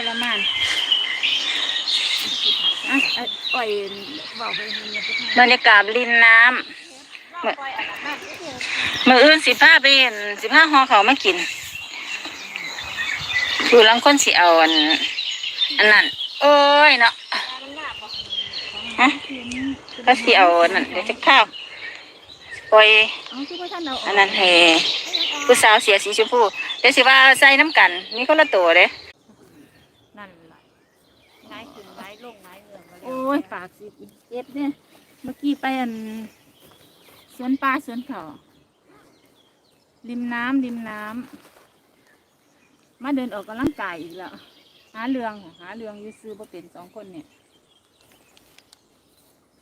ทรมานอะอะปล่อยบอกไปเห็นอย่าไปทำบรรยากาศริมน้ำมื้อมืออื่นสิพาไปเห็นสิพาห่อเขาวมากินดูลังคนสิเอาอันอันนั้นโอ้ยเนาะฮะก็สิเอาอันนั้นเดี๋ยวจะข้าวปล่อยเอาคือว่าท่านเอาออกอันนั้นให้ผู้สาวเสียสีชมพูเดี๋ยวสิว่าใส่น้ำกันมีคนละตัวเด้ นั่นล่ะง่ายขึ้นง่ายลงง่ายเรื่อง โอ้ยปากสิเจ็บเนี่ยเมื่อกี้ไปอันสวนปลาสวนเขาริมน้ำริมน้ำมาเดินออกกำลังกายอีกแล้วหาเรืองหาเรืองอยืซื้อบ่เป็นสองคนเนี่ย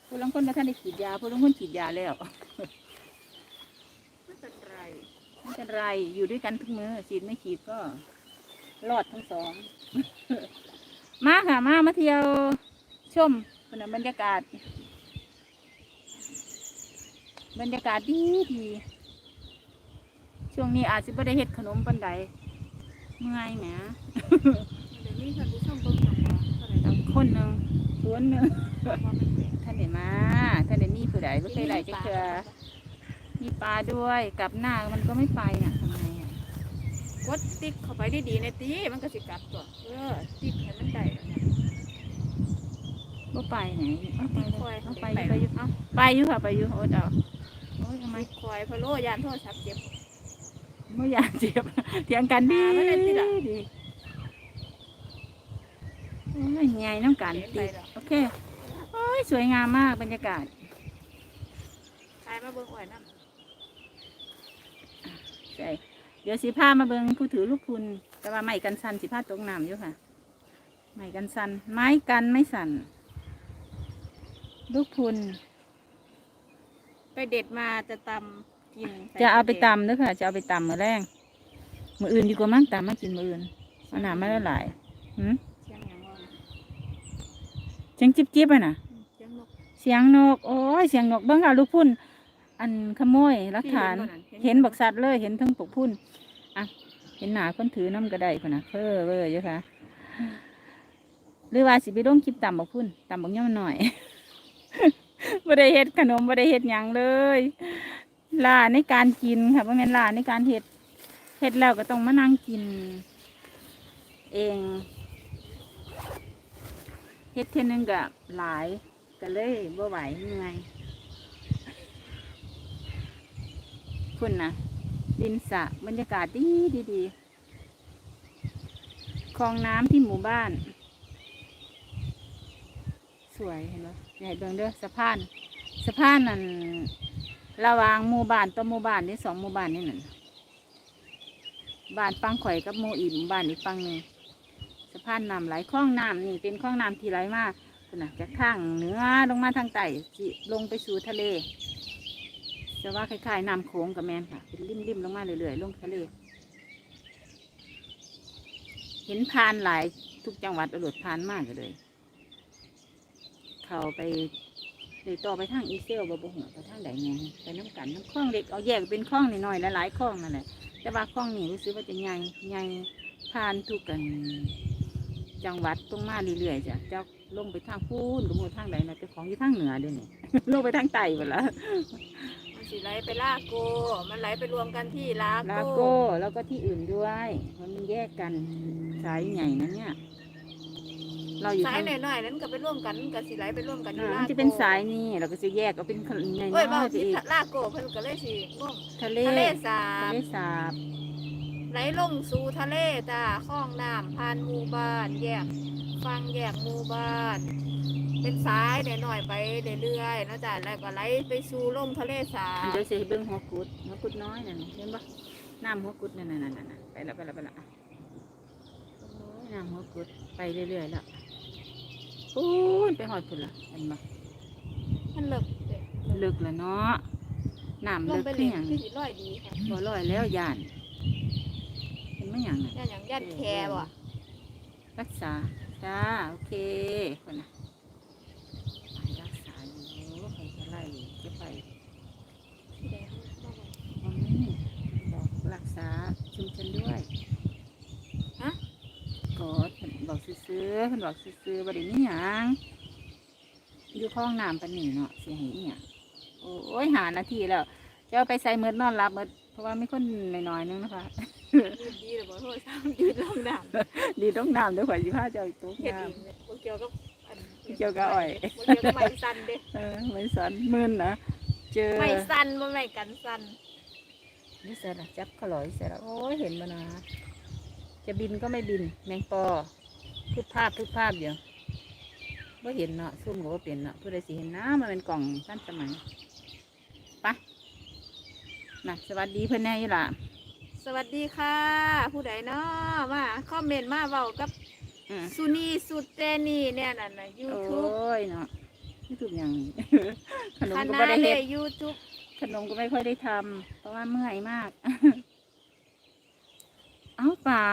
ผู้ลังคนมาท่านได้ฉีดยาผู้ลังคนฉีดยาแล้วไม่เป็นไรไม่เป็นไรอยู่ด้วยกันทุกมือฉีดไม่ฉีดก็รอดทั้งสอง มาค่ะ มามาเที่ยว ชมเป็นบรรยากาศ บรรยากาศดีดีช่วงนี้อาจจะไม่ได้เฮ็ดขนมปันใดเมื่อยแหมเดี๋ยวนี้ท่านผู้ชมเบิ่งจังหวะเท่าไหร่ตั้งคนหนึ่งสวนหนึ่งท่านเห็นมาท่านเห็นมีผู้ใดไม่เคยไหลจะเจอมีปลาด้วยกลับหน้ามันก็ไม่ไปน่ะทำไงอะกดติ๊กเข้าไปได้ดีในตีมันก็สิกลับตัวเออติ๊กให้มันได้แล้วเนี่ย ก็ไปไหนเอาไปติ๊กเลคอยยเอาไปไปไปอยู่เอาไปอยู่ค่ะไปอยู่โอ๊ตเอาโอ้ยทำไมติ๊กคอยพะโลยานโทรศัพท์เจ็บไม่อยากเจ็บเถียงกันดีหาไม่ได้ติล่ะดีโอ้ยไงน้ำกันเห็นไปติแล้วโอเคโอ้ยสวยงามมากบรรยากาศทายมาเบิ่งอ่อยน้ำใช่เดี๋ยวสีผ้ามาเบิงผู้ถือลูกพุนแต่ว่าไม้กันสันสีผ้าตกน้ำอยู่ค่ะไม้กันสันไม้กันไม่สั่น ลูกพุนไปเด็ดมาจะตำกินใส่จะเอาไปกระด็ดตำด้วยค่ะ จะเอาไปตำมือแรงมืออื่นดีกว่ามั้งตำมากินมืออื่นเอาหนามาแล้วหลายหืมเสียงหยังว่านะเสียงจิบจิบๆอะน่ะเสียงนกเสียงนก โอ้ยเสียงนกเบิ้งเอาลูกพุ่น อันขโมยหลักฐานที่เห็นบ่นั่นเห็นบักสัตว์เลยเห็นทั้งปกพุ่นอะเห็นหนาคนถือน้ำกระไดคนน่ะเพ้อเว้ยเจ้าค่ะหรือว่าสิไปลงคลิปตำบักพุ่นตำบักย่อมหน่อย บ่ได้เฮ็ดขนมบ่ได้เฮ็ดหยังเลยล่าในการกินค่ะบ่แม่นล่าในการเฮ็ดเฮ็ดแล้วก็ต้องมานั่งกิน เองเฮ็ดเท่ยนึงก็หลายก็เลยบ่ไหวเหนื่อยพุ่นะดินสะบรรยากาศดีดีดีคลองน้ำที่หมู่บ้าน สวยเห็นไหม ใหญ่เบิ่งเด้อสะพานสะพานนั่นระหวางหมู่บ้านต่อหมู่บ้านนี่สองหมู่บ้านนี่นั่นบ้านปังข่อยกับหมู่อีกหมู่บ้านอีกปังหนึ่งสะพานน้ำไหลคลองน้ำนี่เป็นคลองน้ำที่ไหลมาขนาดจากทางเหนือลงมาทางใต้สิลงไปสู่ทะเลจะว่าคล้ายๆน้ำโขงกับแมนค่ะเป็นริมๆลงมาเรื่อยๆลงทะเล เห็นพานหลายทุกจังหวัดอรดพานมากเลย เขาไปเลยต่อไปทางอีเซลบบบหัวไปทางไหนไงไปน้ำกันน้ำคลองเล็กเอาแยกเป็นคลองน้อยๆหลายๆคลองนั่นแหละแต่ว่าคลองนี้รู้สึกว่าจะใหญ่ใหญ่ผ่านทุกกัน จังหวัดตรงมาเรื่อยๆจ้ะเจ้าลงไปทางพูนก็มูทางใดนะเจ้าของอยู่ทางเหนือเดี๋ยวนี้ลงไปทางใต้หมดแล้วมันสิไหลไปลาโก มันไหลไปรวมกันที่ลาลาโก้แล้วก็ที่อื่นด้วยมันแยกกันสายใหญ่นะเนี่ย เราอยู่สาทายงหน่อยๆนั้นก็ไปร่วมกันมันก็สิไหลไปร่วมกันที่อ่าลามันโกจะเป็นสายนี่เราก็จะแยกเอาเป็นใหญ่เอ้ยน้เบาอยไปที่อีกลาโกเพิ่นก็เลยสิง่วงทะเลทะเลสาทะบเลสาบไหลลงสู่ทะเลจ้าคลองน้ำผ่านหมู่บ้านแยกฟังแยกหมู่บ้าน เป็นสายหน่อยๆไปเรื่อยๆนะจ๊ะแล้วก็ไหลไปสู่ลมทะเลสาบเดี๋ยวจะให้เบิ้งหัวกุดหัวกุดน้อยนั่นเห็นปะน้ำหัวกุดนั่นนั่นนั่นไปแล้วไปแล้วไปแล้วอะโอ้ยน้ำหัวกุดไปเรื่อยๆแล้ว พูนไปหอดพุ่นละเห็นปะมันเลิกเด้ลึกแล้วเนาะน้ำลลึงกไปขึ้เล่นนอย่างคือสิร้อยดีค่ะบ่ลอยแล้วยานเป็นไม่อย่างน่ะ ย่านหยังย่านแคบ่รักษาจ้าโอเคคนน่ะไปรักษาอยู่ใครจะไล่จะไปวันนี้บอกรักษาชุมชนด้วยฮะก็ บอกซื้อๆเพิ่นบอกซื้อๆบ่ได้มีหยังอยู่คลองน้ำปานนี้เนาะสิให้อีหยังโอ้ยหานาทีแล้วจะเอาไปใส่มืดนอนรับมืดเพราะว่ามีคนน้อยๆนึงนะคะยืดดีหรือบ่โทษซ้ำยืดลงน้ำดีต้องน้ำเด้วยข่อยสิพาเจ้าอีกตุ๊กเฮ็ดน้เองเนี่ยบ่เกี่ยวกับอันเกี่ยวกับอ้อยบ่เกี่ยวกับไม้สั่นเด้ำเออไม่สันมื่นนะเจอไม้สั่นบ่ไม้กันสั่นนี่เสร็จละจับขลอยเสร็จแล้วโอ้ยเห็นมานะจะบินก็ไม่บินแมงปอ พูดภาพพูดภาพอยู่ว่าเห็นเนาะซุ่มก็ว่าเปลี่ยนเนาะผู้ใดสิเห็นนะมันเป็นกล่องท่านสมัยไปะนะสวัสดีเพื่อนแน่ยี่ล่ะสวัสดีค่ะ ผู้ใดเนาะมาคอมเมนต์มาเว้ากับอืมซูนีสุดเจนี่เนี่ยนั่นน่ะโอ YouTube ้ยเนาะยูทูบยังขนมคก็ณะไม่ได้เลเฮ็ดย YouTube ขนมก็ไม่ค่อยได้ทำเพราะว่าเมื่อยมาก เอ้าป่า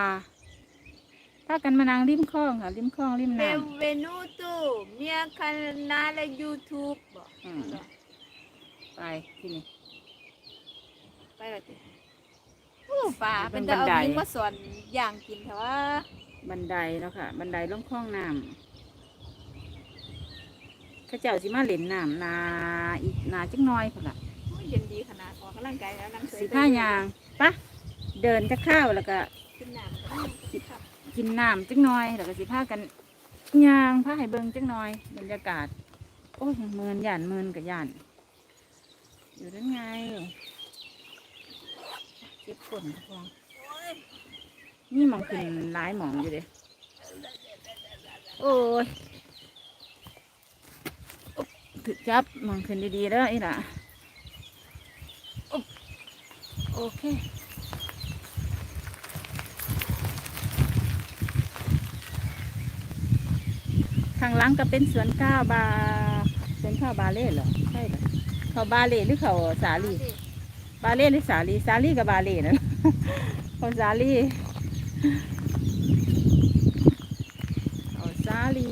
ถ้ากันมานางริมคลองค่ะริมคลองริมน้ Benvenuto mia canale YouTube บอกำอืมไปที่นี่ ไปเลยติโอ้ป่าเป็เป็นนแต่เอาบันไดยิงมาสอนอย่างกินแต่ว่าบันไดแล้วค่ะ บันไดลงคลองน้ำเข้าเจ้าสิมาเล่นน้ำนาอีกนาจักหน้อยพุ่นละโอ้ยเย็นดีขนาดออกกำลังกายแล้วนั่งเฉยสิผ้ายางปะเดินจะข้าวแล้วก็ ขึ้นน้ำ กินน้ำจักหน้อยแล้วก็สิผ้ากันยางผ้าให้เบิ่งจักหน้อย บรรยากาศ โอ้ยเมินย่านเมินกับย่าน อยู่นั่นไงเก็บฝนพองโอ้ยนี่มองขึ้นหลายหมองอยู่เด้โอ้ยอุ๊บถึกจับมองขึ้นดีๆแล้วอีหล่ะอุ๊บโอเคางหลังก็เป็นสวนข้าวบาสวนข้าวบาเล่เหรอใช่เหรอเขาบาเล่หรือเขาสาลีบาเล่หรือสาลีสาลีกับบาเล่นะเขาสาลีเขาสาลี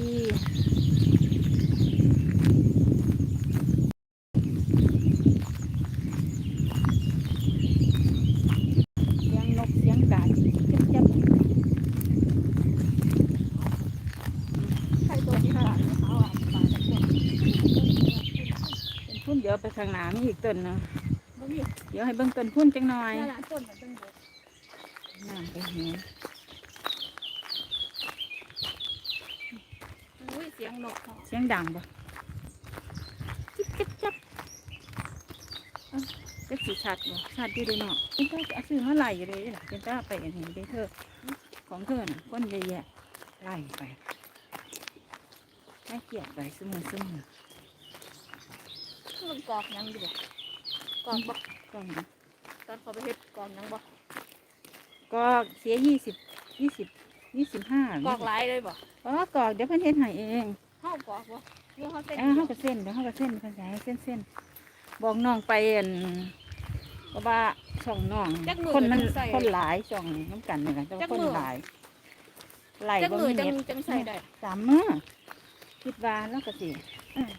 เสียงนกเสียงกาจิบจับจับ ใครตัวที่ขาดเขาอะป่าจะเป็น เป็นพุ่นเดี๋ยวไปข้างหน้า มีอีกต้นเนาะบ่มีเดี๋ยวให้เบิ่งต้นพุ่นจังหน่อยนั่นล่ะต้นมันต้องเบิดน้ำไปเห็นอุ้ยเสียงนกเขาเสียงดังบ่จิ๊บจิ๊บจับเอ้าจักสีชัดบ่ชัดอยู่เลยเนาะเป็นตาจะซื้อมาไหลอยู่เลยล่ะเป็นตาไปอันนี้ได้เธอของเธอน่ะก้นเยอะแยะไล่ไปให้เกียรติไปเสมอเสมอ มันกอกหยังอยู่บ่กอกบ่ก็ตอนเขาไปเฮ็ดกอกหยังบ่ก็เสียยี่สิบยี่สิบยี่สิบห้ากอกหลายเลยบ่อ๋อกอกเดี๋ยวเพิ่นเฮ็ดให้เองเฮากอกบ่เดี๋ยวเฮาใส่เอ้าเขาก็เส้นเดี๋ยวเขาก็เส้นเพิ่นจะให้เส้นเส้นบอกน้องไปอันเพราะว่าช่องน้องคนมันคนหลายช่องน้ำกันนี่แหละแต่ว่าคนหลายไหลจักบ่มือมีจังเน็ตจังใส่ได้สามมื้อคิดว่าแล้วก็สิเอ้อ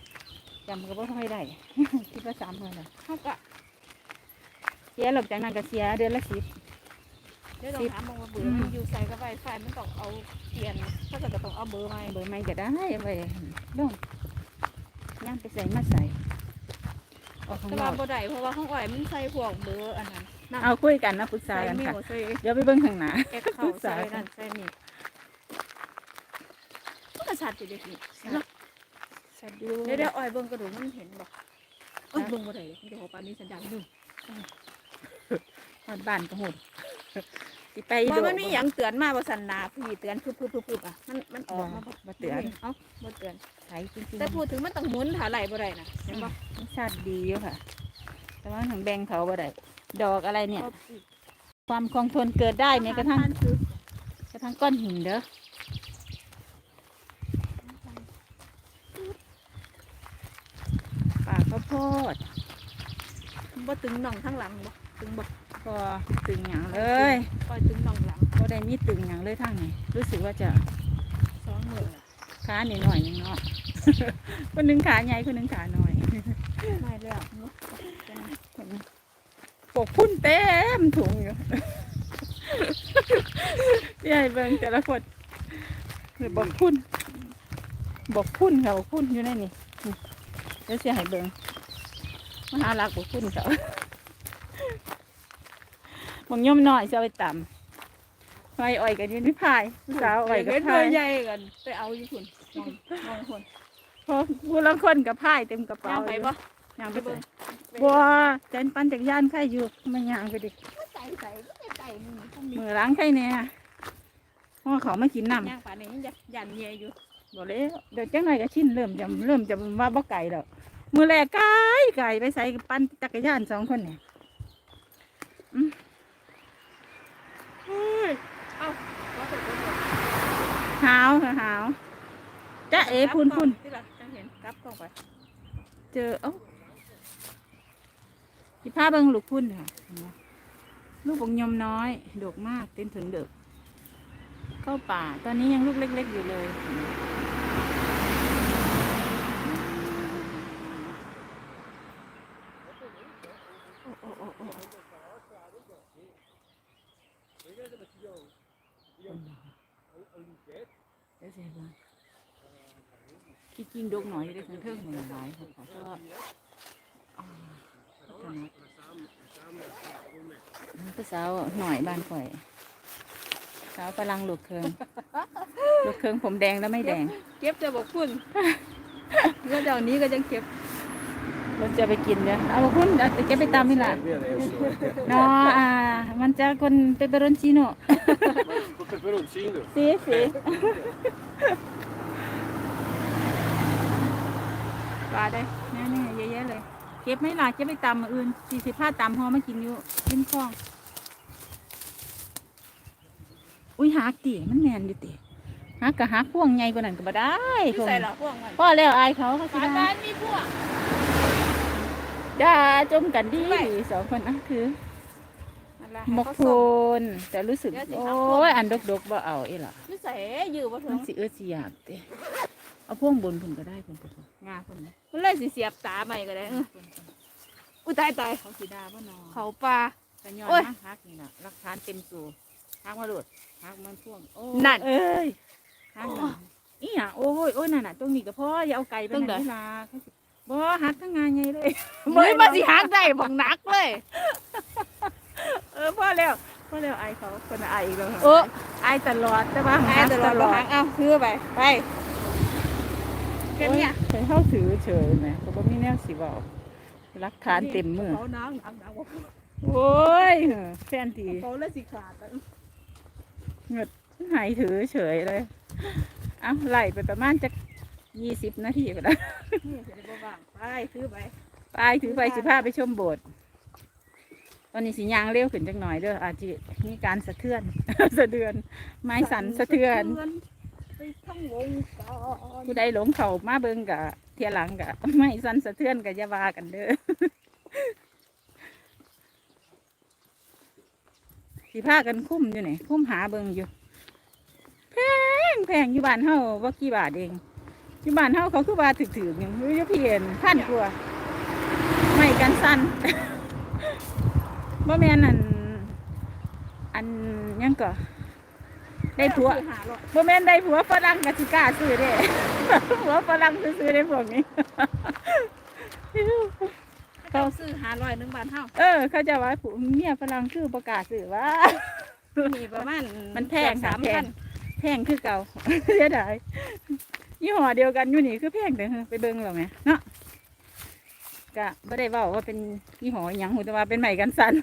จำก็บ่ค่อยได้คิดว่าสามมื้อละเฮาก็เสียหลังจากนั้นก็เสียเดือนละสิบเดี๋ยวต้องถามบอกว่าเบอร์มันอยู่ใส่กับไวไฟมันต้องเอาเปลี่ยนถ้าเกิดก็ต้องเอาเบอร์ใหม่เบอร์ไม่ก็ได้ไปลงย่างไปใส่มาใส่ออกข้างแต่นว่าอกบ่ได้เพราะว่าห้องอ้อยมันใส่พวกเบอร์อันนั้นนั่นเอาคุยกันนะปรึกษาใส่กันเมค่ะลใส่เดี๋ยวไปเบิ่งข้างหน้าแอคเคาท์ใส่นั่นใส่นี่มันก็ชัดอยู่เด็กนี่ เนาะสัตว์ดูเดี๋ยวเดี๋ยวอ้อยเบิ่งกระดูกมันเห็นบ่เอ้ยเบิ่งบ่ได้เลยเดี๋ยวขอปานนี้สัญญาณดูฮอดบ้านก็โหดสิไปบ่โดมันมีหยังเตือนมาบ่สั่นหนาพี่เตือนพึบๆๆๆอะมันมันออกมาบ่บ่เตือนเอ้าบ่เตือนใช้จริงๆแต่พูดถึงมันต้องหมุนถาไหลบ่ได้นะเห็นบ่มันชาติดีอยู่ค่ะ แต่ว่าทางแบงเขาบ่ได้ดอกอะไรเนี่ย ความคงทนเกิดได้แม้กระทั่งกระทั่งก้อนหินเด้อป่าข้าวโพ ดบ่ตึงน่องข้างหลังบ่ตึงบ่ก็ตึงอย่างเลยปล่อยตึงน่องหลังก็ได้มีตึงอย่างเลยทางนี้รู้สึกว่าจะสองมือขาหน่อยหน่อยๆนึงเนาะคนหนึ่งขาใหญ่คนหนึ่งขาหน่อยไม่แล้วเนาะปกพุ่นเต็มถุงอยู่ใหญ่เบิ่งแต่ละคนคือบอกพุ่นบอกพุ่นค่ะบอกพุ่นอยู่ในนี่นี่เดี๋ยวเสียหายเบิง มาหาลักบอกพุ่นเขาบอกย่อมน้อยจะเอาไปต่ำไฟอ่อยกันอยืนที่พายผู้สาวอ่อยกับเห็นพาตัวยใหญ่กันไปเอาอยู่คุณมองมองคนพอผู้ละคนกับพายเต็มกระเป๋าย่างไปปะย่างไปเลยบัวแจนปันจากรยานใครอยู่มันย่างไปดิใส่ใส่ใส่นี่ต้องมีมือล้างใครเนี่ยเพราะว่าเขาไม่กินน้ำย่างป่านนี้ยันยันเยอยู่บอกเลยเดี๋ยวจังไรก็ชินเริ่มจะเริ่มจะว่าบ่ไก่แล้ว มือแรกไก่ไก่ไปใส่ปั่นจักรยานสองคนเนี่ยเฮ้ยเอาหาวค่ะหาวจ้าเอพูนพูนที่ละจังเห็นกลับกล้องไปเจอเอ้าที่ผ้าเบิงลูกพุ่นค่ะลูกบงยมน้อยดกมากเต็มถึงเด็กเข้าป่า ตอนนี้ยังลูกเล็ก ๆ อยู่เลย โอ้โอ้โอ้โอ้เดี๋ยวเสียบ้าง ที่จริงดกหน่อยอยู่ได้ทั้งเทิงเหมือนหลายค่ะขอโทษอ่าขอโทษนะนี่ก็สาวหน่อยบ้านข่อยสาวฝรั่งลูกเคืองลูกเคืองผมแดงแล้วไม่แดง เก็บจะบอกคุณก็เดี๋ยวนี้ก็ยังเก็บเราจะไปกินเนี่ยเอาคุณเอาแต่แกไปตามนี่ล่ะเนาะอ่ามันจะคนเปเปอโรนชิโน่ Peperoncino. สีสี ปลาได้แน่ๆเยอะแยะเลย เก็บไม่ล่ะเก็บไปตำมื้ออื่นสี่สิบห้าตำหอมากินอยู่ริมคลอง อุ้ยหักติมันแมนอยู่ติหักกะหักพวงใหญ่กว่านั้นก็บ่ได้ที่ใส่หรอพวกมันพ่อแล้วอายเขาเขาสิบ้านได้บ้านมีพวกด่าจมกันดีไม่สองคนอะคือนั่นล่ะหมกให้โพเขาส่งนแต่รู้สึกเดี๋ยวสิโอหักพวง้ยอันดกๆบ่เอาอีหล่ะที่ใส่ยืดบ่ถึมังนสิเอื้อสิอยากติ เอาพ่วงบนพุ่นก็ได้พุ่นพุ่นงาพุ่นนะมันเลยสิเสียบตาใหม่ก็ได้เอออุ้ยตายตายเขาสิดาบ่นอเขาปลากันย้อนโอ้ย มาฮักนี่ล่ะหลักฐานเต็มสูฮักมาโลดฮักมันพ่วงโอ้นั่น เอ้ยฮักนั่นอีหยังโอ้ยโอ้ยนั่นน่ะตรงนี้ก็พออย่าเอาไก่ไปตรงไหไหนนล่ะเขาสิบ่ฮักทั้งงานใหญ่เลยเฮ้ยมาสิหักได้บังนักเลย เออพ่อแล้วพ่อแล้วไอายเขาคนน่ะอายอีกแล้วค่ะเอออายตลอดแต่ว่าไอ้ตลอดบ่หักเอาซื้อไป ไป แค่เนี้ยเคยเข้าถือเฉยไหมก็บ่มีแนวสิบอกรักฐานเต็มมือเขาน้ำน้ำน้ำโอ้ยแฟนทีเขาเลยสิขาดไปหายถือเฉยเลยเอ้าไหลไปประมาณจะยี่สิบนาทีไปแล้วนี่เสร็จแล้ไปซื้อไปไปถือไปสิพาไปชมโบสถ์ตอนนี้สิยางเร็วขึ้นจังหน่อยเด้ออาจจะมีการสะเทือน สะเทือน ไม้สันสะเทือน ทั้งวงกอนผู้ใดหลงเขามาเบิ่งกะเทียหลังกะไม่สันสะเทือนกะยาวากันเด้อสิพากันคุ้มอยู่ไหนคุ้มหาเบิ่งอยู่แพงแพงอยู่บ้านเฮาว่ากี่บาทเองอยู่บ้านเฮาเขาคือว่าถึกๆหนึ่งยู่เพียนพันกว่าไม่กันสั้นบ่แม่นอันอันยังก็ ได้ผัวหาหรอกบ่แม่นได้ผัวฝรั่งกสิกล้าซื้อเด้ ผัวฝรั่งซื้อๆได้พวกนี้ เขาซื้อหาร้อยหนึ่งบาทเท่าเออ เขาจะว่าผัวเมียฝรั่งคือประกล้าศซื้อว่า มีประมาณมันแพงสาค่ะมแพพังนแพงคือเก่า เสียดายยี่ห้อเดียวกันอยู่นี่คือแพงแต่ไปเบิ่งแล้วไหมเนาะก็บ่ได้เว้าว่าเป็นยี่ห้อหยังหูแต่ว่าเป็นใหม่กันสัน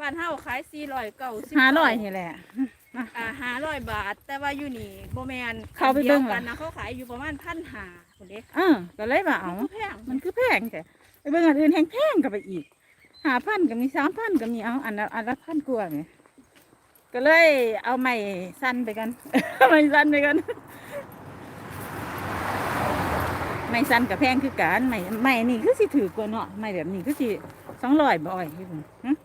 บ้านเท่าขายสี่ร้อยเก้าสิบห้าร้อยนี่แหละ อ่าห้าร้อยบาท แต่ว่าอยู่นี่โบแมนเข้าไปเบิ่งดียวกันเหรอนะเขาขายอยู่ประมาณพันหาคนเด็กเออก็เลยว่าเอามันก็แพงมันคือแพงแต่ไปเบิ่งอันอื่นแพงแพงกับไปอีกหาพันก็มีสามพันก็มีเอาอันละอันละพันกว่าไงก็เลยเอาไม้สั้นไปกันเอาไม้สั้นไปกันไม้สั้นกับแพงคือกันไม้ไม้นี่คือสิถือกว่าเนาะไม้แบบนี้คือสิสองร้อยบ่อยพี่ผมฮะ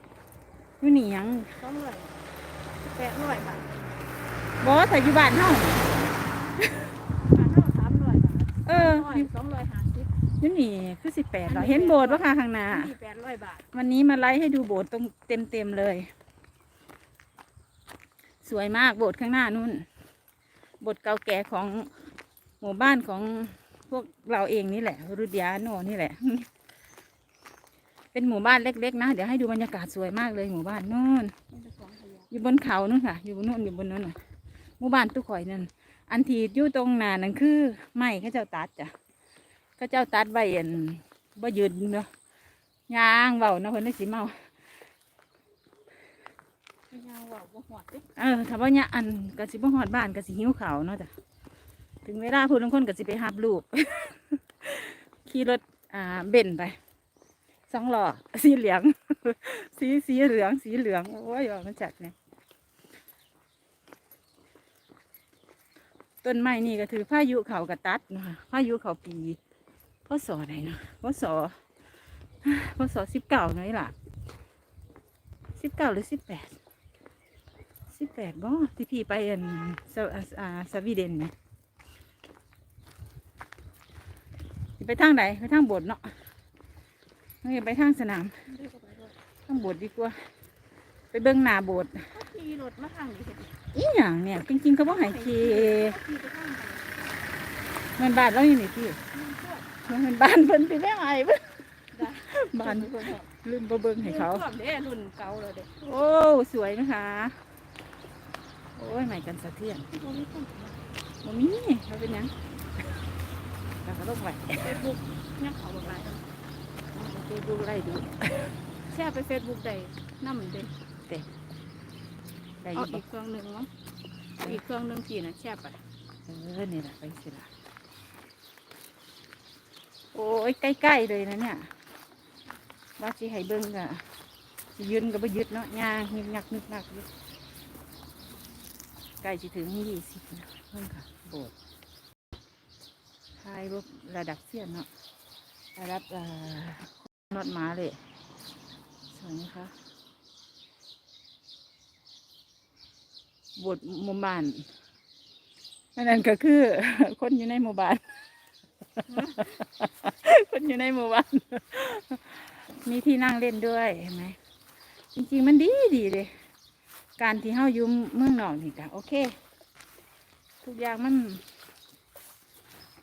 อยู่นี่หยัง สองร้อย แปดร้อยบาทบ่แต่อยู่บ้านเฮาบ้านเท่าสามร้อยบาทเออร้อยสองร้อยห้าสิบอยู่นี่คือสิแปดร้อยเห็นโบสถ์ว่าค่ะข้างหน้ามีแปดร้อยบาทวันนี้มาไลฟ์ให้ดูโบสถ์ตรงเต็มเต็มๆเลย สวยมากโบสถ์ข้างหน้านู่นโบทเก่าแก่ของหมู่บ้านของพวกเราเองนี่แหละ รุดยาโนนี่แหละ เป็นหมู่บ้านเล็กๆนะ เดี๋ยวให้ดูบรรยากาศสวยมากเลยหมู่บ้านนู่นอ ยู่บนเขานู่นค่ะ อยู่บนนู่นอยู่บนนู้นน่ะหมู่บ้านตุกข่อยนั่นอันที่อยู่ตรงหน้านั่นคือไม้เขาเจ้าตัดจ้ะเขาเจ้าตัดไว้อันบ่ยืนเนาะยางเบาเนาะเพิ่นได้สิเมายาวว่าบ่หอดเด้เออถ้าว่าเนี่ยอันก็สิบ่ฮอดบ้านก็สิหิวข้าวเนาะจ้ะถึงเวลาผู้ลางคนก็สิไปหับลูกขี่รถอ่าเบนซ์ไป สองล้อสีเหลือง สีสีเหลือง สีเหลือง โอ้ยมันจัดเนี่ยต้นไม้นี่ก็ถือพายุเขากระตัดนะคะพายุเขาปีพศไหนเนาะพศพศสิบเก้าน้อยล่ะสิบเก้าหรือสิบแปดสิบแปดบ่ที่พี่ไปอันสวอ่าสวีเดนไหมไปทางไหนไปทางบสถ์เนาะ ไม่ไปทางสนามได้ก็ไปด้วยทางโบสถ์ดีกว่า ไปเบิ้งหน้าโบสถ์เขาขี่รถมาทางนี้เห็นไหมอีหยังเนี่ยจริงๆเขาบอกให้ขี่เขาขี่ไปทางไหนเงินบาทแล้วอยู่นี่พี่มันก็เงินบ้านเพิ่นไปแม่ไอ้เพิ่นได้บ้านลืมบ่เบิ้งให้เขารุ่นเด้รุ่นเก่าแล้วเด้โอ้สวยนะคะโอ้ยใหม่กันสะเทือนบ่มีคนบ่มีเขาเป็นหยังเราก็ต้องไหวเฟซบุ๊กยังเขาบอกห ลายดูดูไล่ดูแชร์ไปเฟซบุ๊กได้นำเด้ได้อเอายู่อีบ่กเครื่องหนึงมั้งอีกเครื่องหนึงกี่น่ะแชร์ไปเออนี่แหละไปสิละโอ้ยใกล้ๆเลยนะเนี่ยว่าสิให้เบิ่งกะสิยืนกับบ่ยึดเนาะย่างนึกยักนึกนักอยู่ใกล้จะถึงยี่สิบนะเพิ่งค่ะโบสถ์ทายรบระดับเสี้ยนเนาะ ระดับนอดมาเลยสวยนะคะบสถ์หมุมบ้านนนั้นก็คือ คนอยู่ในหมู่บ้าน คนอยู่ในหมู่บ้าน มีที่นั่งเล่นด้วยเห็นไหมจริงๆมันดีดีเลย การที่เฮาอยู่เมืองนอกนี่ก็โอเค ทุกอย่างมัน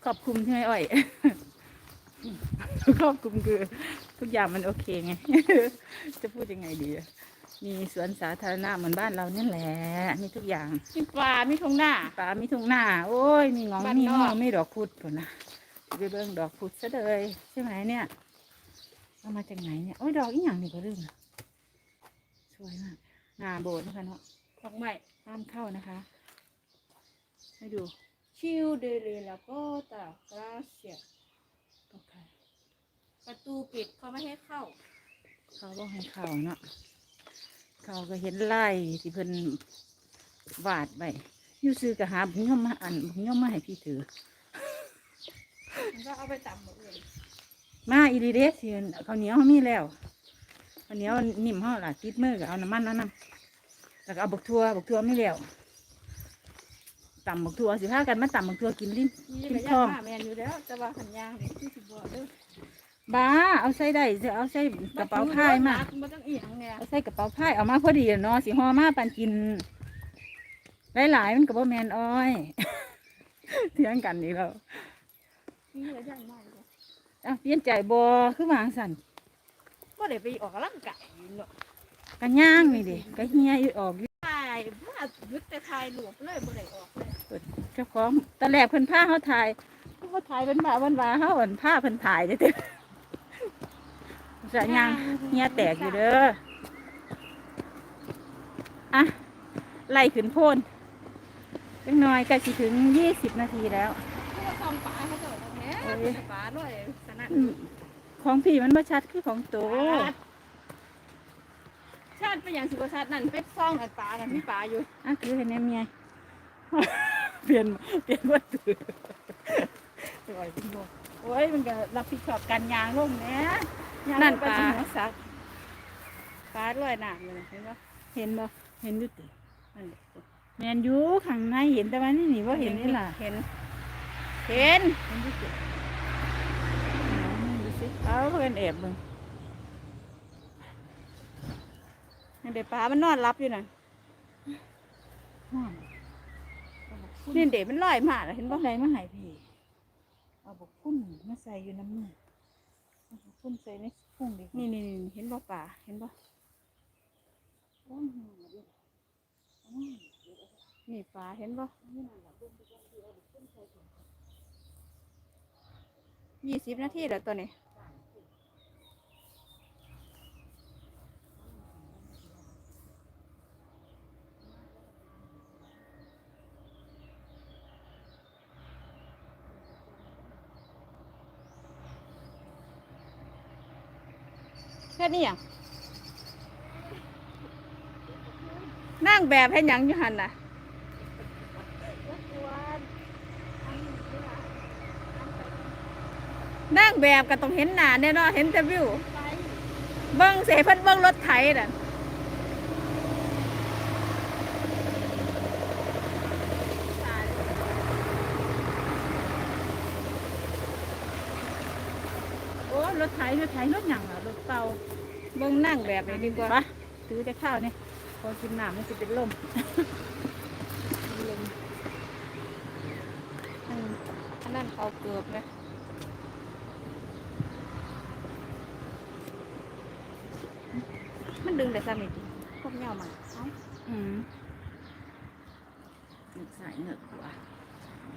ครอบคลุมใช่ไหมอ้อย ครอบคลุมคือ ทุกอย่างมันโอเคไง จะพูดยังไงดีอะมีสวนสาธารณะเหมือนบ้านเราเนี่ยแหละมีทุกอย่างมีปลามีทงหน้าป่ามีทุ่งนาโอ้ย มีหงองบ้านมีนหอกอมีดอกพุดผลนะไปเบิ่งดอกพุดซะเลยใช่ไหมเนี่ยเอามาจากไหนเนี่ย โอ้ยดอกอีหยังนี่ก็เรื่องสวยมากหน้าโบสถ์นะคะเนาะดอกไม้ห้ามเข้านะคะ ให้ดู ชิวเดเลลาโปตากราเซียโอเค ประตูปิดเขาไม่ให้เข้า เขาบอกให้เข้าเนาะเขาก็เห็นไล่ที่เพิ่นวาดไว้อยู่ซื้อกะหาบุญย่อมมาอันบุญย่อมมาให้พี่ถือ มันก็เอาไปตำหมดเลยมาอีดีเดสสิข้าวเหนียวเขามีแล้วข้าวเหนียวนิ่มเขาล่ะติดมือก็เอาน้ำมันนั่นนำแล้วก็เอาบกทัวบกทัวไม่แล้วตำบกทัวสิพากันมาตำบกทัวกินลิ้น นี่กินก็ทย่าองงมาแมนอยู่แล้ว แต่ว่าขันยางนี่ที่สิบอกเด้อ บ้าเอาใส่ได้สิเอาใส่กระเป๋าผ้ามามันต้องเอียงไงเอาใส่กระเป๋าผ้าเอามาพอดีอะเนาะสิห่อมาปันกิน หลายๆมันกับว่าแมนอ้อยเถียงกันอีกแล้วนี่ก็ย่างมากเลยอะเปลี่ยนใจบอคือวางสันก็เลยไปออกกำลังกายเนาะกันย่างนี่เดิก็เฮียอยู่ออกอยู่ถ่ายว่ายึดแต่ถ่ายหลวมเลยบ่ได้ออกเลยเจ้าของตอนแรกเพิ่นผ้าเขาถ่ายเขาถ่ายเป็นบ่าวันวาเขาเอินผ้าเพิ่นถ่ายเด้อเด้อ จะย่างเฮียแตกอยู่เด้ออะไล่ขึ้นโพนจังหน่อยใกล้สิถึงยี่สิบนาทีแล้วเพราะว่าซองปลาเขาจะออกแหน่ปลาด้วยสนั่นอืมของพี่มันบ่ชัดคือของโตชาติเป็นอย่างสุขชาตินั่นเป็นซองอันปลานั่นมีปลาอยู่อะคือเห็นแม่เมียเปลี่ยนเปลี่ยนวัตถุสวยจริงบ่โอ้ยมันก็รับผิดชอบการยางลงแหน่ยางลงไปสิหัวสักปลาด้วยน้ำเลยเห็นปะเห็นบ่เห็นอยู่ตินั่นแมนอยู่ข้างในเห็นแต่ว่านี่นี่ว่าเห็นนี่ล่ะเห็น เห็นเห็นอยู่ติเอามาดูสิเอาเพิ่นแอบเบิ่งนั่นเดี๋ยวปลามันนอนรับอยู่น่ะห้องสนี่เด็มันลอยมาแล้วเห็นบ่บ่ไหนมาใหายพี่เอาบกพุ่นมาใส่อยู่น้ำมือเอาบก พุ่นใส่ในพุ่งดินี่นี่นี่เห็นบ่ป่าเห็นบ่นี่ป่าเห็นบ่ยี่สิบนาทีแล้วตัวนี้ แค่นี้ยังนั่งแบบให้ยังอยู่หันน่ะนั่งแบบก็ต้องเห็นหน้าแน่นอนเห็นแต่วิวเบิ้งเสเพิ่นเบิ้งรถไถน่ะ โอ้รถ ไถรถไถรถหยังอะรถเก่าเบิ้งนั่งแบบนี้ดีกว่าปะถือแต่ข้าวนี่พอกินน้ำมันจะเป็นลมอืมอันนั้นเขาเกือบเลยมันดึงแต่ซ้ำอีกพวกเหย้ามันเอ้าอืมหนึกสายเหงือกหัว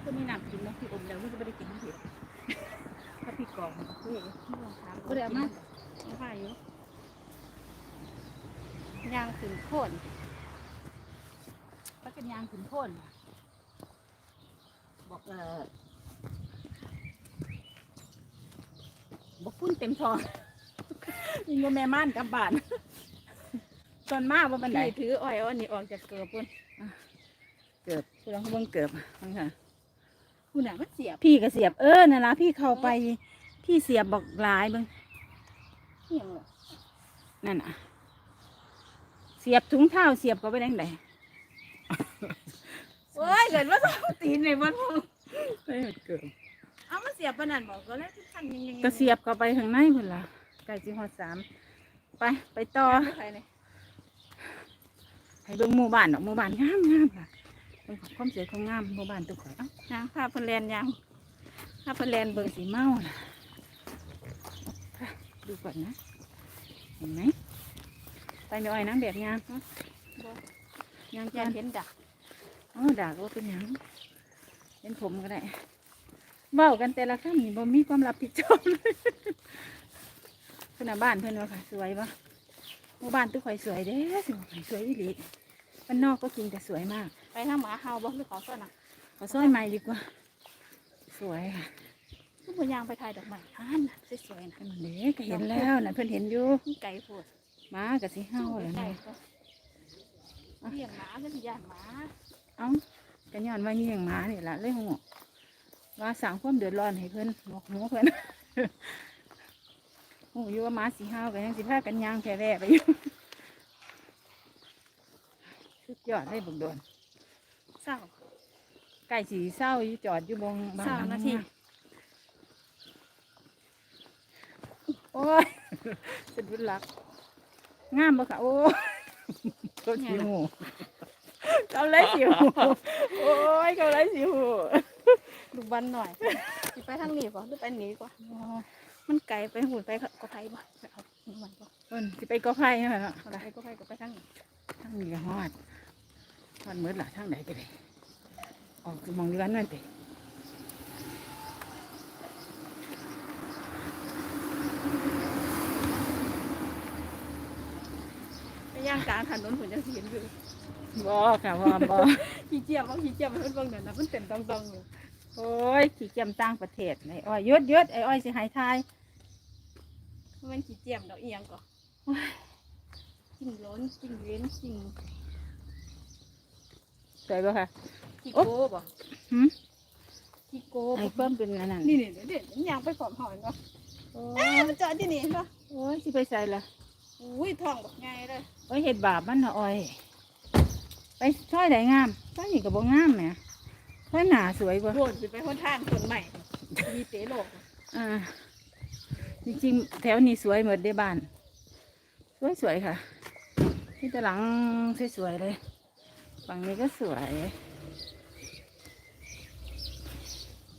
ก็มีน้ำกินแล้วพี่อมแล้วมันจะไม่ได้กินน้ำเผ็ด ถ้าพี่กรองมันก็เพื่อไม่ลองถามก็ได้เอามาไม่ว่าอยู่ยางขึ้นโค่นปลากันยางขุนโพ่นบอกเออบอกพุ่นเต็มท้อง ยิงว่าแม่ม่านกลับบ้านตอนมาว่าบันไดพี่ถืออ้อยเอาอันนี้ออกจากเกือบพุ่นเกือบคุณลองเบิ่งเกือบฟังค่ะ คุณน่ะมันเสียบพี่ก็เสียบเออนั่นละพี่เข้าไป พี่เสียบบอกหลายเบิ่งเหี่ยงเลยนั่นน่ะ เสียบถุงเท้าเสียบก็ไปได้ไหนโอ้ยเกิดว่าสองตีนในบ้านพงเฮ้ยเกือบเอามาเสียบปานนันบอกก็เลยทุกท่านยังยังก็เสียบเข้าไปข้างในพุ่นละไก่จีฮอดสามไปไปต่อไม่ใครเนี่ยให้เบิ่งหมู่บ้านดอกหมู่บ้านงามงามค่ะ เป็นของความสวยความงามหมู่บ้านตุกข่อยเอ้ายางพาเพนแลนยางพาเพนแลนเบิ่เบิ่งงสีเมาน่ะไปดูก่อนนะ เห็นไหมไปไม่อ้อยน้ำแบบยางเนาะยางยากันเห็นดักอ๋อด่าก็ว่าเป็นหยังเป็นผมก็ได้เบ้ากันแต่ละคำนี่บ่มีความรับผิดชอบเลยเพื่อนน่ะบ้านเพื่อนว่าค่ะสวยปะหมู่บ้านตุกข่อยสวยเด้สิบอกให้สวยอีหลีบ้านนอกก็จริงแต่สวยมาก ไปทางหมาเฮาบ่หรือขอซ่อนน่ะขอซอยใหม่ดีกว่า สวยค่ะทุกคนยางไปถ่ายดอกไม้ท่านน่ะสวยๆนะเพิ่นเด็กก็เห็นแล้วนะเพิ่นเห็นอยู่มันไก่โพดหมากับสิเฮาแล้วไก่นะก็เลี้ยงหมาก็สิย่างหมาเอ้ากันย้อนว่าเงี้ยงหมานี่ล่ะเลยหัวว่าสั่งความเดือดร้อนให้เพิ่นบอกหัวเพิ่น หูอยู่ว่าหมาสีเฮากันยังสิพากันย่างแค่แร่ไปอยู่ สุดยอดเลยบุกโดน เศร้าไก่สีเศร้าอยู่จอดอยู่บงบ้เศร้านาทีโอ้ยสะดุดหลักงามบ่ค่ะโอ้ยเขาสีหูเขาเลยสีหูโอ้ยเขาเลยสีหูลูกบันหน่อยสิไปทางนี้ก่อนหรือไปหนีก่อนมันไกลไปหุ่นไปก็ไทยบ่ไปเอาหนูมันก่อนเพิ่นสิไปก็ไผ่นั่นแหละไปก็ไปก็ไปทางนี้ทั้งนี้ก็ฮอด ฮอดมืดล่ะทางไหนก็ได้ออกคือมองเรือนนั่นติไปย่างกลางถนนหุ่นยังสิเห็นอยู่บ่ค่ะบ่บ่ขี้เจียบว่าขี้เจียบมันเบิ่งนั่นน่ะมันเต็มตองๆอยู่โอ้ยขี่เกียมต่างประเทศไอ้อ้อยหยุดหยุดไอ้อ้อยสิหายทายมันขี้เจียมดอกอีหยังก่อนจิ้งล้นจิ้งเว้นจิ้ง สวยบ่ค่ะขี้โอ๊โก้ะบ่หืมขี้โก้ไอ้เพิ่มเป็นอันนั้นนี่นี่เดี๋ยวเดี๋ยวย่างไปปอมหอยก่อนโอ้เอ้ยมันจอดที่นี่เห็นปะโอ้ยสิไปใส่ละอุ้ยท้องบักใหญ่เลยโอ้ยเห็ดบาปมันน่ะอ้อย ไปช่อยได้งามช่อยนี่ก็บ่งามแหมช่อยหน้าสวยกว่าโหดสิไปคนทางคนใหม่ มีเตะโลกอ่าจริงๆ แถวนี้สวยหมดเด้บ้านสวยสวยๆค่ะที่ตะหลังสวยๆเลย ฝั่งนี้ก็สวย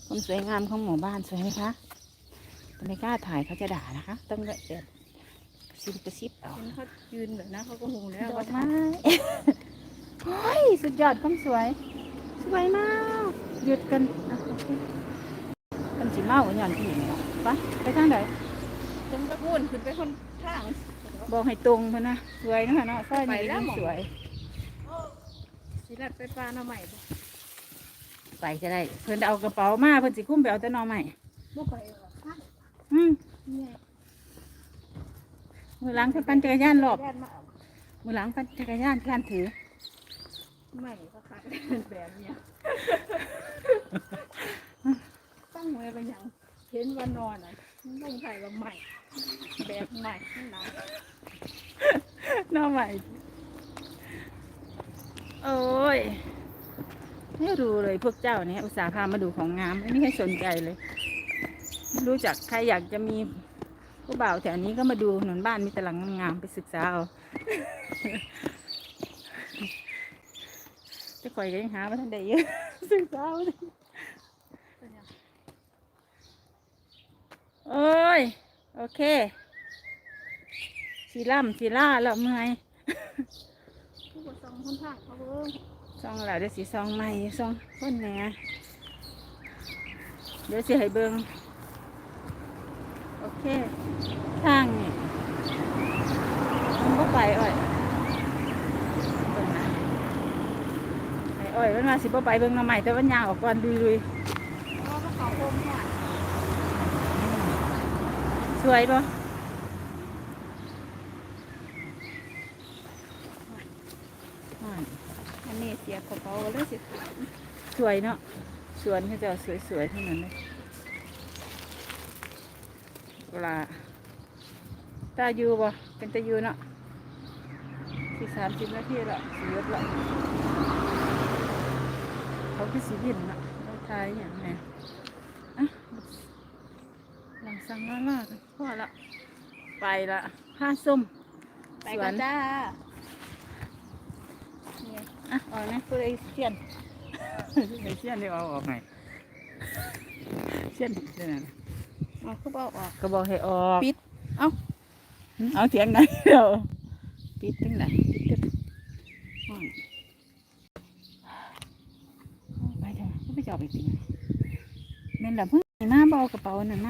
ความสวยงามของหมู่บ้านสวยไหมคะแต่ไม่กล้าถ่ายเขาจะด่านะคะ ต้องแบบกระซิบกระซิบเอาเห็นเขายืนแบบนั้นเขาก็หูแล้วดอว่ากไม้โอ้ยสุดยอดความสวย สวยมาก หยุดกันอะโอเคกันสิเมาหย่อนที่นี่เนาะไปไปทางไหนจนตะพูนขึ้นไปคนทางบอกให้ตรงเพื่อนนะ สวยเนาะเนาะซอยไปนี้แล้วหมอสวย สิลัดไปปลาหน่อใหม่บ่ไปก็ได้ เพิ่นเอากระเป๋ามาเพิ่นสิคุ้มไปเอาแต่หนอใหม่บ่ไปหรอกค่ะอืมเนี่ยมือหลังเพิ่นปั่นจักรยานรอบ แดนมาเอามือหลังปั่นจักรยานการถือ ใหม่ก็ค่ะแบบเนี้ยตั้งไว้เป็นหยังเห็นว่านอนอะต้องใส่ว่าใหม่ แบบใหม่ข้างหลังหนอใหม่ โอ้ยไม่รู้เลยพวกเจ้าเนี่ยอุตส่าห์พามาดูของงามไม่ใครสนใจเลยไม่รู้จักใครอยากจะมีผู้บ่าวแถวนี้ก็มาดูหนุนบ้านมีแต่หลังงามๆไปศึกษาเอาจะคอยก็ยังหามาทันใดเยอะศึกษาเอาเลยเป็นหยังโอ้ย โอเคสีล่ำสีล่าแล้วเมื่อย ผู้ปกครองคนทางเขาเบิ่งซองแล้วเดี๋ยวสีซองใหม่ซองคนแหน่เดี๋ยวสิให้เบิงโอเคทางนี่มันก็ไปอ่อยเบิ่งนะไปอ่อยมันมาสิบ่ไปเบิ่งหน้ำใหม่แต่วันยางออกก่อนลุยเพราะว่าเขาโคมหัวๆสวยปะ อั นนี้เสียบกระเป๋าเลยสิสวยเนาะสวนเขาจะสวยๆทั้งนั้นเลยเวลาตาอยู่บ่เป็นตาอยู่เนาะสี่สามสิบนาทีละสีรถละเขาคือสีดินเนาะเราทายอย่างไงอะหลังสั่งล่าล่ากันพ่อละไปละผ้าส้มไปกันจ้า อะออกนะเพื่อไอ้เสียนไอ้เสียนเดี๋ยวเอาออกไงเสียนเสียนอะไรเอาเขาบอกออกก็บอกให้ออก ปิด เอ้าเอาเสียงไหนเดี๋ยวปิดตั้งไหนปิดตั้งห้องไปเถอะไม่ไปจอบไปตีนั่นแหละเพิ่งมาเบากระเป๋านั่นมา